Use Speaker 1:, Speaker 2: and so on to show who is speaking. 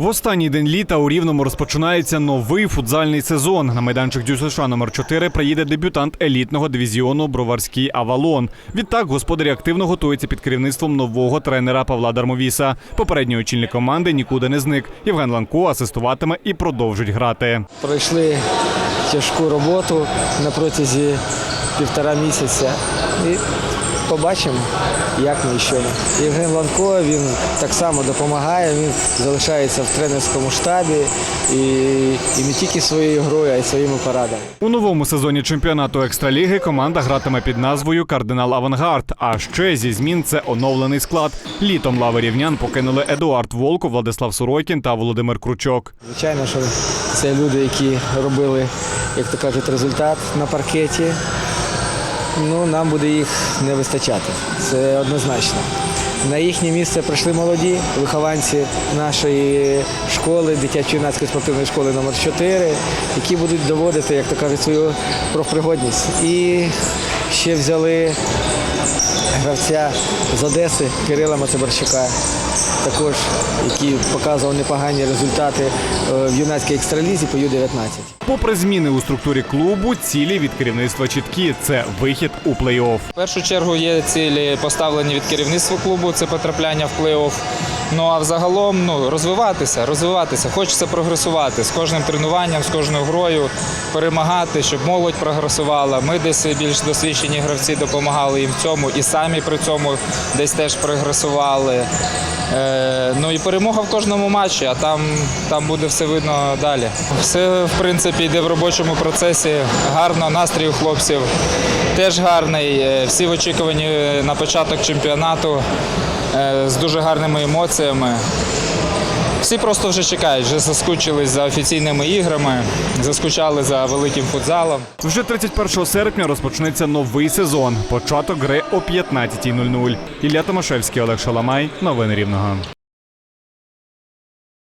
Speaker 1: В останній день літа у Рівному розпочинається новий футзальний сезон. На майданчик ДЮСШ номер 4 приїде дебютант елітного дивізіону Броварський Авалон. Відтак господарі активно готуються під керівництвом нового тренера Павла Дармовіса. Попередній очільник команди нікуди не зник. Євген Ланко асистуватиме і продовжить грати.
Speaker 2: Пройшли тяжку роботу на протязі півтора місяця. І побачимо, як ми і що ми. Євген Ланко він так само допомагає, він залишається в тренерському штабі і, і не тільки своєю грою, а й своїми порадами.
Speaker 1: У новому сезоні чемпіонату екстраліги команда гратиме під назвою Кардинал Авангард. А ще зі змін це оновлений склад. Літом лави рівнян покинули Едуард Волко, Владислав Суройкін та Володимир Кручок.
Speaker 2: Звичайно, що це люди, які робили, як то кажуть, результат на паркеті. Ну, нам буде їх не вистачати. Це однозначно. На їхнє місце прийшли молоді вихованці нашої школи, дитячо-юнацької спортивної школи номер 4 які будуть доводити, як то кажуть, свою профпригодність. І ще взяли гравця з Одеси Кирила Мацебарчука, також який показував непогані результати е, в юнацькій екстралізі по Ю-19.
Speaker 1: Попри зміни у структурі клубу, цілі від керівництва чіткі це вихід у плей-офф.
Speaker 3: В першу чергу є цілі поставлені від керівництва клубу, це потрапляння в плей-офф. Ну а взагалом ну, розвиватися, розвиватися. Хочеться прогресувати з кожним тренуванням, з кожною грою, перемагати, щоб молодь прогресувала. Ми десь більш досвідчені гравці допомагали їм в цьому і самі при цьому десь теж прогресували. Е, ну і перемога в кожному матчі, а там, там буде все видно далі. Все, в принципі, йде в робочому процесі. Гарно, настрій у хлопців теж гарний. Е, Всі в очікуванні на початок чемпіонату з дуже гарними емоціями. Всі просто вже чекають, вже заскучились за офіційними іграми, заскучали за великим футзалом.
Speaker 1: Вже 31 серпня розпочнеться новий сезон. Початок гри о 15.00. Ілля Томашевський, Олег Шаламай. Новини Рівного.